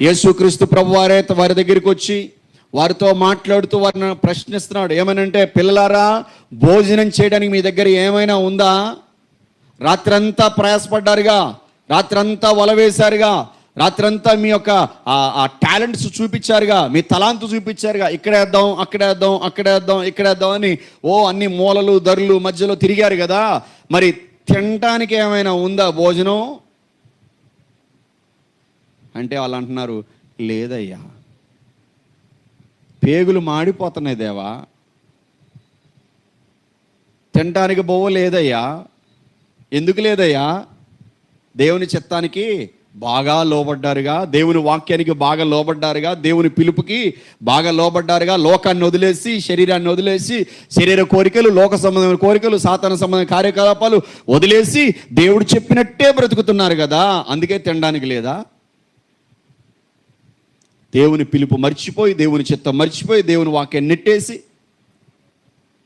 యేసుక్రీస్తు ప్రభు వారే వారి దగ్గరికి వచ్చి వారితో మాట్లాడుతూ వారిని ప్రశ్నిస్తున్నాడు. ఏమనంటే పిల్లలారా భోజనం చేయడానికి మీ దగ్గర ఏమైనా ఉందా? రాత్రంతా ప్రయాసపడ్డారుగా రాత్రంతా వల వేశారుగా రాత్రంతా మీ యొక్క ఆ- ఆ టాలెంట్స్ చూపించారుగా మీ తలాంతు చూపించారుగా ఇక్కడేద్దాం అక్కడేద్దాం అక్కడేద్దాం ఇక్కడేద్దాం అని ఓ అన్ని మూలలు ధరలు మధ్యలో తిరిగారు కదా మరి తినటానికి ఏమైనా ఉందా భోజనం? అంటే వాళ్ళు అంటున్నారు లేదయ్యా. పేగులు మాడిపోతున్నాయి దేవా. తినటానికి బొవ్వ లేదయ్యా. ఎందుకు లేదయ్యా? దేవుని చిత్తానికి బాగా లోబడ్డారుగా దేవుని వాక్యానికి బాగా లోబడ్డారుగా దేవుని పిలుపుకి బాగా లోబడ్డారుగా లోకాన్ని వదిలేసి శరీరాన్ని వదిలేసి శరీర కోరికలు లోక సంబంధమైన కోరికలు సాతాన సంబంధమైన కార్యకలాపాలు వదిలేసి దేవుడు చెప్పినట్టే బ్రతుకుతున్నారు కదా. అందుకే తినడానికి లేదా? దేవుని పిలుపు మర్చిపోయి దేవుని చిత్తం మర్చిపోయి దేవుని వాక్యాన్ని నెట్టేసి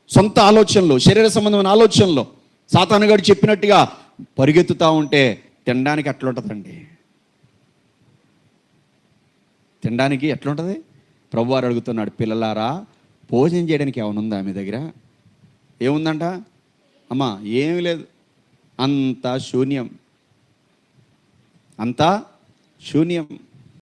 సొంత ఆలోచనలు శరీర సంబంధమైన ఆలోచనలు సాతానుగాడు చెప్పినట్టుగా పరిగెత్తుతూ ఉంటే తినడానికి ఎట్లుంటుందండి? తినడానికి ఎట్లుంటుంది? ప్రభువారు అడుగుతున్నాడు పిల్లలారా భోజనం చేయడానికి ఏమైనా ఉందా మీ దగ్గర? ఏముందంట? అమ్మా ఏమి లేదు. అంతా శూన్యం. అంతా శూన్యం.